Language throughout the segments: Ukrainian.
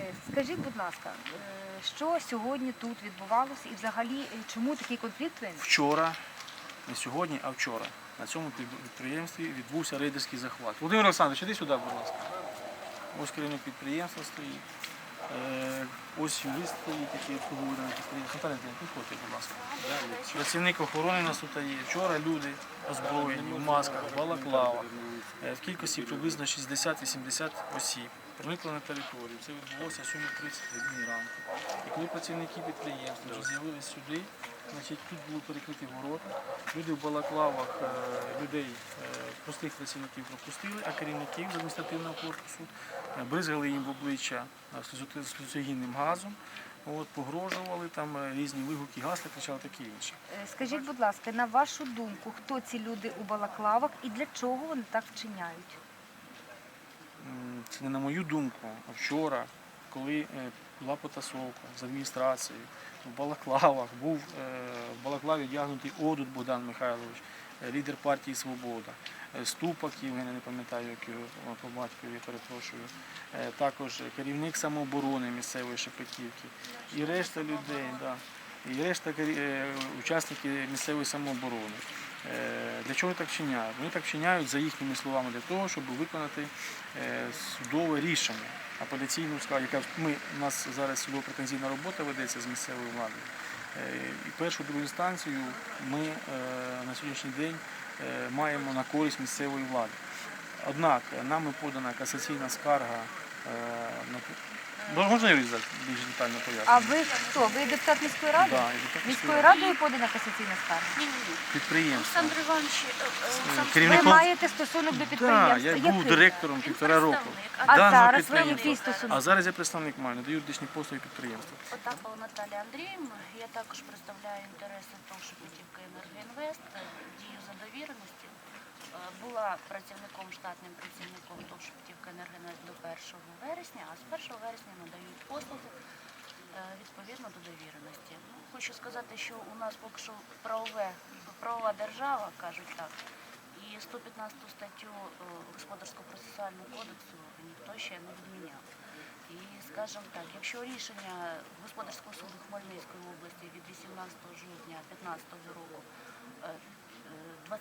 Е, Скажіть, будь ласка, е, що сьогодні тут відбувалося і взагалі е, чому такий конфлікт виник? Вчора, не сьогодні, а вчора, на цьому підприємстві відбувся рейдерський захват. Володимир Олександрович, іди сюди, будь ласка. Ось керівник підприємства стоїть. Ось юрист стоїть, який обслуговує на підприємстві. Андріївна, підходьте, будь ласка. Працівник охорони нас тут є. Вчора люди озброєні в масках, в балаклавах. В кількості приблизно 60-80 осіб проникли на територію. Це відбулося о 7.30 годині ранку. І коли працівники підприємства вже з'явилися сюди, значить, тут були перекриті ворота. Люди в балаклавах е, людей, е, простих працівників пропустили, а керівників з адміністративного корпусу е, бризгали їм в обличчя сльозогінним газом. От, погрожували там різні вигуки, гасли, кричали таке інше. Скажіть, будь ласка, на вашу думку, хто ці люди у балаклавах і для чого вони так вчиняють? Це не на мою думку. А вчора, коли е, була потасовка з адміністрацією, в Балаклавах був е, в Балаклаві одягнутий Одут Богдан Михайлович, е, лідер партії Свобода, Ступак Євген, не пам'ятаю, як його по батькові, перепрошую. Також керівник самооборони місцевої Шепетівки і решта людей, да, і решта е, учасники місцевої самооборони. Е, Для чого так вчиняють? Вони так вчиняють за їхніми словами для того, щоб виконати е, судове рішення апеляційну скаргу, яка ми у нас зараз судово-претензійна робота ведеться з місцевою владою. І першу другу інстанцію ми на сьогоднішній день маємо на користь місцевої влади. Однак нами подана касаційна скарга е, Ну, можна Юрій Зак, більш детально пояснити? А ви хто? Ви депутат міської ради? Да, і депутат Міською радою подана касаційна скарга? Ні, ні, ні. підприємство. Олександр Іванович, е, е, Олександр Ви Керівником- маєте стосунок до Так, підприємства? я був Який? директором півтора року. представник. А даного зараз ви підприємства. який стосунок? А зараз я представник маю, надаю юридичні послуги підприємства. Потапова Наталія Андріївна. Я також представляю інтереси ТОВ Шепетівка Енергоінвест, е, дію за довіреності. Е, Була працівником, штатним працівником ТОВ Шепетівка до 1 вересня, а з 1 вересня надають послуги е, відповідно до довіреності. Ну, хочу сказати, що у нас поки що правове, правова держава, кажуть так, і 115 статтю е, Господарського процесуального кодексу ніхто ще не відміняв. І скажімо так, якщо рішення Господарського суду Хмельницької області від 18 жовтня 2015 року,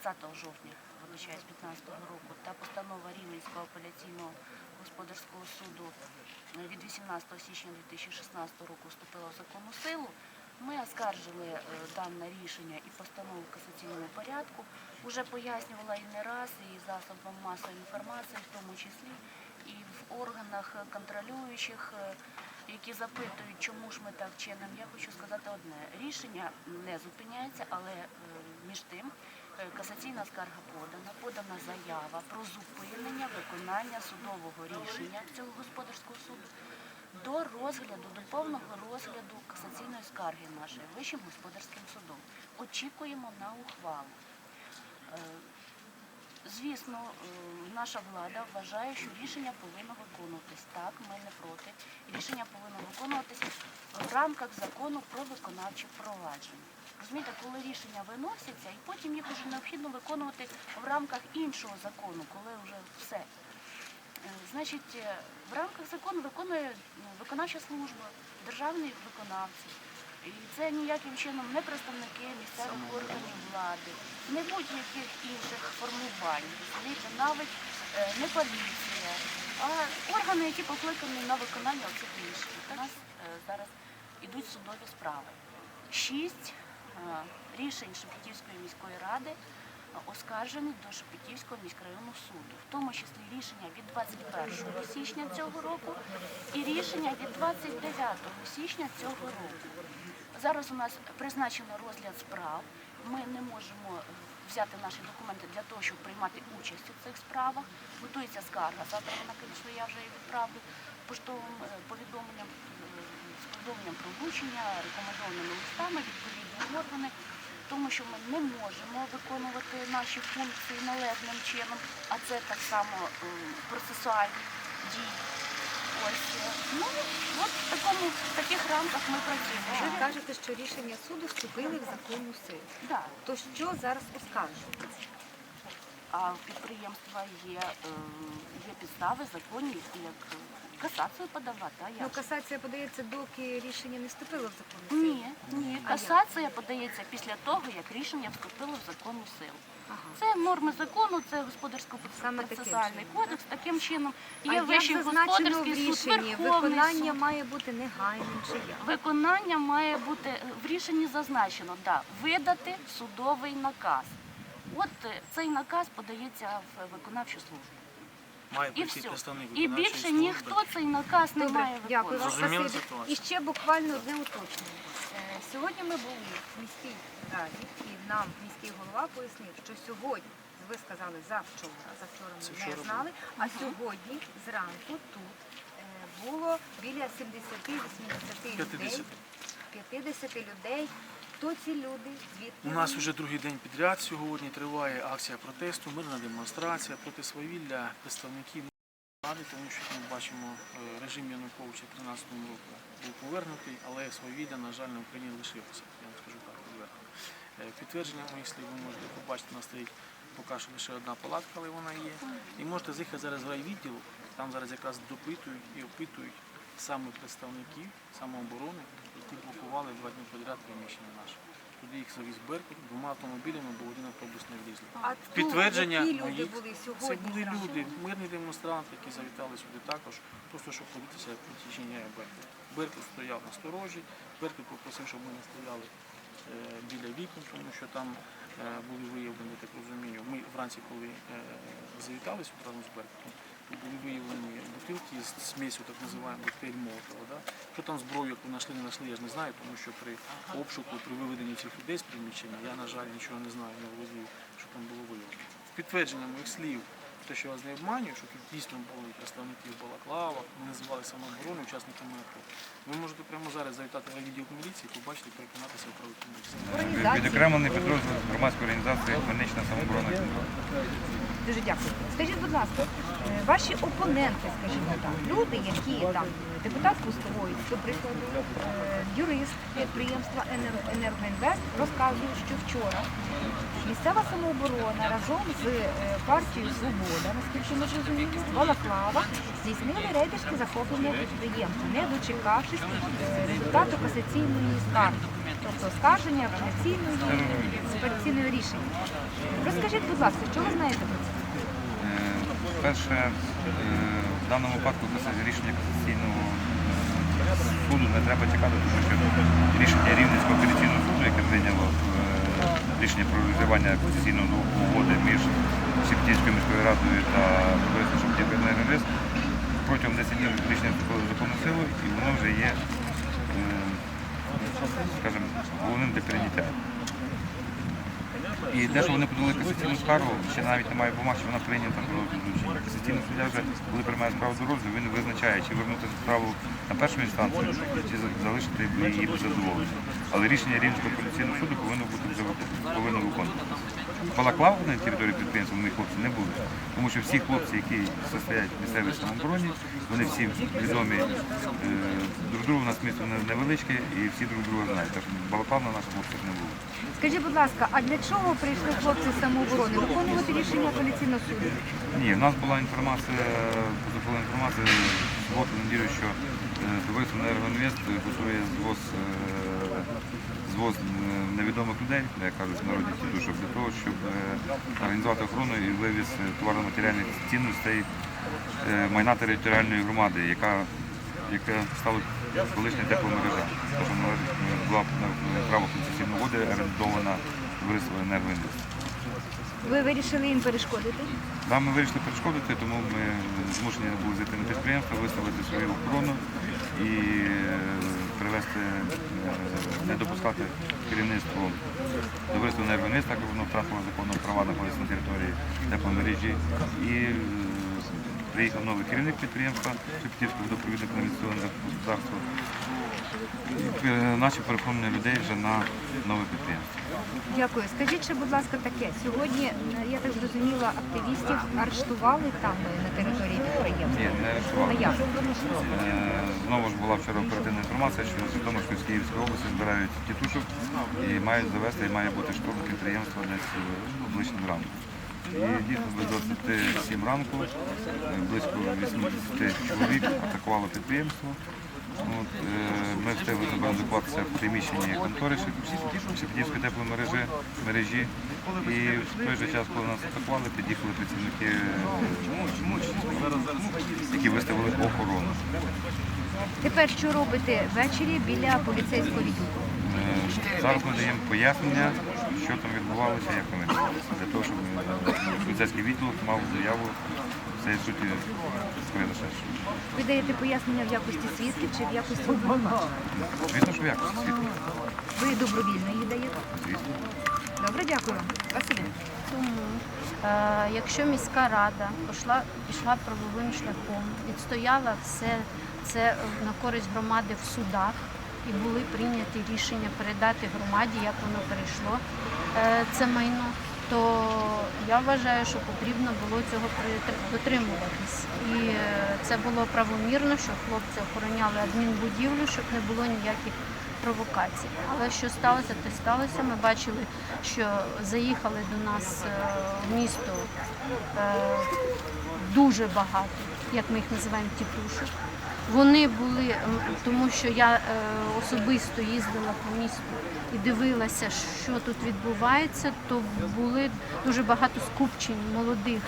20 жовтня, вибачаюсь, 2015 року, та постанова Рівненського апеляційного господарського суду від 18 січня 2016 року вступила в законну силу, ми оскаржили е, дане рішення і постанову в касаційному порядку. Уже пояснювала і не раз, і засобам масової інформації, в тому числі і в органах контролюючих, е, які запитують, чому ж ми так чинимо. Я хочу сказати одне: рішення не зупиняється, але е, між тим касаційна скарга подана, подана заява про зупинення виконання судового рішення цього господарського суду до розгляду, до повного розгляду касаційної скарги нашої Вищим господарським судом. Очікуємо на ухвалу. Е, Звісно, е, наша влада вважає, що рішення повинно виконуватись. Так, ми не проти. Рішення повинно виконуватись в рамках закону про виконавче провадження. Розумієте, коли рішення виносяться, і потім їх вже необхідно виконувати в рамках іншого закону, коли вже все. Е, Значить, е, в рамках закону виконує ну, виконавча служба, державні виконавці. І це ніяким чином не представники місцевих органів влади, не будь-яких інших формувань, розумієте, навіть е, не поліція, а органи, які покликані на виконання цих рішень. У нас зараз ідуть судові справи. Шість рішень Шепетівської міської ради оскаржені до Шепетівського міськрайонного суду, в тому числі рішення від 21 січня цього року і рішення від 29 січня цього року. Зараз у нас призначено розгляд справ. Ми не можемо е, взяти наші документи для того, щоб приймати участь у цих справах. Готується скарга. Завтра вона, звісно, я вже її відправлю поштовим е, повідомленням з повідомленням пробучення, рекомендованими листами відповідні органи, тому що ми не можемо виконувати наші функції належним чином, а це так само е, процесуальні дії. Ось е, ну от в такому в таких рамках ми працюємо. Ви кажете, що рішення суду вступили в законну силу. Да. То що зараз оскаржується? А в підприємства є, е, є підстави законні, як Касацію подавати, а Ну, як? же? касація подається, доки рішення не вступило в законну силу. Ні, ні. А Касація подається після того, як рішення вступило в законну силу. Ага. Це норми закону, це господарсько Саме таким процесуальний чином, кодекс. Таким чином А є як вищий зазначено в господарський суд, рішенні, Верховний виконання суд. має бути негайним чи як? Виконання має бути е, в рішенні зазначено, да, видати судовий наказ. От е, цей наказ подається в виконавчу службу. Має І прийти все. представник І виконавчої більше служби. ніхто цей наказ не Добре, має дякую вам. виконувати. Спасибі. ситуацію? І ще буквально одне уточнення. Е, Сьогодні ми були в міській раді, і нам міський голова пояснив, що сьогодні, ви сказали завчора, завчора Це ми вчора не було. знали, а сьогодні зранку тут е, було біля 70-80 людей, 50. 50 людей. Хто ці люди? Звідки? У нас вже другий день підряд сьогодні триває акція протесту, мирна демонстрація проти свавілля представників ради, тому що ми бачимо е, режим Януковича в 2013 році був повернутий, але свавілля, на жаль, на Україні лишилося. Я вам скажу так відверто. Е, Підтвердження моїх слів ви можете побачити, у нас стоїть поки що лише одна палатка, але вона є. І можете заїхати зараз в райвідділ, там зараз якраз допитують і опитують саме представників самооборони, які блокували два дні підряд приміщення наше. Туди їх завіз Беркут двома автомобілями, бо один автобус не влізли. А хто, Підтвердження які люди моїх були це були зранку? люди, мирні демонстранти, які завітали сюди також, просто щоб подивитися, як відчиняє Беркут. Беркут стояв на сторожі, Беркут попросив, щоб ми не стояли е, біля вікон, тому що там е, були виявлені, так розумію. Ми вранці, коли е, завітали сюди разом з Беркутом, то були виявлені бутилки з смесю, так називаємо, коктейль Молотова. Да? Що там зброю, яку знайшли, не знайшли, я ж не знаю, тому що при обшуку, при виведенні цих людей з приміщення, я, на жаль, нічого не знаю, не володію, що там було виявлено. Підтвердження моїх слів, те, що вас не обманюю, що тут дійсно були представники в Балаклавах, вони називали самооборону, учасниками АТО. Ви можете прямо зараз завітати на відділ міліції, побачити, переконатися в. Організації. Відокремлений підрозділ громадської організації Хмельнична самооборона. Дуже дякую. Скажіть, будь ласка, е, ваші опоненти, скажімо так, люди, які там депутат Пустової, до прикладу, е, юрист підприємства «Енергоінвест» розказують, що вчора місцева самооборона разом з е, партією Свобода, наскільки ми розуміємо, Балаклава здійснили рейдерське захоплення підприємства, не дочекавшись результату касаційної скарги, тобто оскарження апеляційної апеляційного рішення. Розкажіть, будь ласка, що ви знаєте про це? Е, Перше, е, в даному випадку рішення касаційного суду не треба чекати, тому що рішення Рівненського апеляційного суду, яке прийняло е, рішення про розірвання касаційної угоди між Шептівською міською радою та товариством Шептівська енергоінвест, протягом 10 днів рішення законну силу і воно вже є, е, скажімо, головним для прийняття. І те, що вони подали касаційну скаргу, ще навіть немає бумаг, що вона прийнята до розлучення. Касаційний суддя вже, коли приймає справу до розгляду, він визначає, чи вернути справу на першу інстанцію, чи залишити її без задоволення. Але рішення Рівненського апеляційного суду повинно бути повинно виконуватися. Балаклав на території підприємства мої хлопці не були, тому що всі хлопці, які состоять в місцевій самообороні, вони всі відомі е, друг другу, у нас місто невеличке і всі друг друга знають. Так Балаклав на наших хлопців не було. Скажіть, будь ласка, а для чого прийшли хлопці з самооборони? Виконувати рішення апеляційного суду? Ні, в нас була інформація, була інформація суботу неділю, що е, товариство «Енергоінвест» готує звоз, е, звоз е, невідомих людей, як кажуть в народі тітушок, для того, щоб е, організувати охорону і вивіз е, товарно-матеріальних цінностей майна територіальної громади, яка, яка стала колишня тепломережа. Тож е, була право концесійної угоди орендована товариство «Енергоінвест». Ви вирішили їм перешкодити? Нам ми вирішили перешкодити, тому ми змушені були зайти на підприємство, виставити свою охорону і привести, е, не допускати керівництво товариства «Енергоінвест», так як воно втратило законно права знаходитися на території тепломережі. І е, приїхав новий керівник підприємства Шептівського водопровідного каналізаційного господарства. Е, Наші переформлення людей вже на нове підприємство. Дякую. Скажіть ще, будь ласка, таке. Сьогодні, я так зрозуміла, активістів арештували там на території Е, Знову ж була вчора оперативна інформація, що з що з Київської області збирають тітушок і мають завести, і має бути штурм підприємства десь е, ближчим ранку. І дійсно до 27 ранку е, близько 80 чоловік атакувало підприємство. От, е, ми встигли забарикадуватися в приміщенні контори Шепетівської тепломережі мережі. І в той же час, коли нас атакували, під'їхали працівники, е, які виставили охорону. Тепер що робите ввечері біля поліцейського відділку? Е, Зараз ми даємо пояснення, що там відбувалося, як вони для того, щоб поліцейський відділ мав заяву цієї суті передачі. Ви даєте пояснення в якості свідків чи в якості обвинувачених? Звісно, що як свідки. Ви добровільно її даєте? Звісно. Добре, дякую. Василь. Тому, е, якщо міська рада пішла, пішла правовим шляхом, відстояла все це на користь громади в судах і були прийняті рішення передати громаді, як воно перейшло е, це майно, то я вважаю, що потрібно було цього дотримуватись. І е, це було правомірно, що хлопці охороняли адмінбудівлю, щоб не було ніяких провокацій. Але що сталося, те сталося. Ми бачили, що заїхали до нас е, в місто е, дуже багато, як ми їх називаємо, тітушок. Вони були, тому що я е, особисто їздила по місту і дивилася, що тут відбувається, то були дуже багато скупчень молодих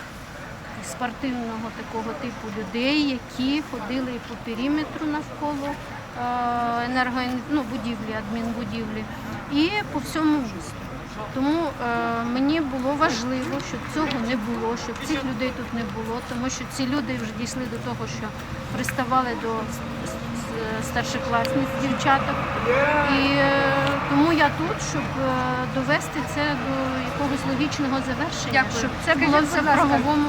спортивного такого типу людей, які ходили по периметру навколо е, енерго... ну, будівлі, адмінбудівлі, і по всьому місту. Тому е, мені було важливо, щоб цього не було, щоб цих людей тут не було, тому що ці люди вже дійшли до того, що приставали до с- с- старшокласниць дівчаток. І е, тому я тут, щоб е, довести це до якогось логічного завершення, Дякую. щоб це Скажіть, було все в правовому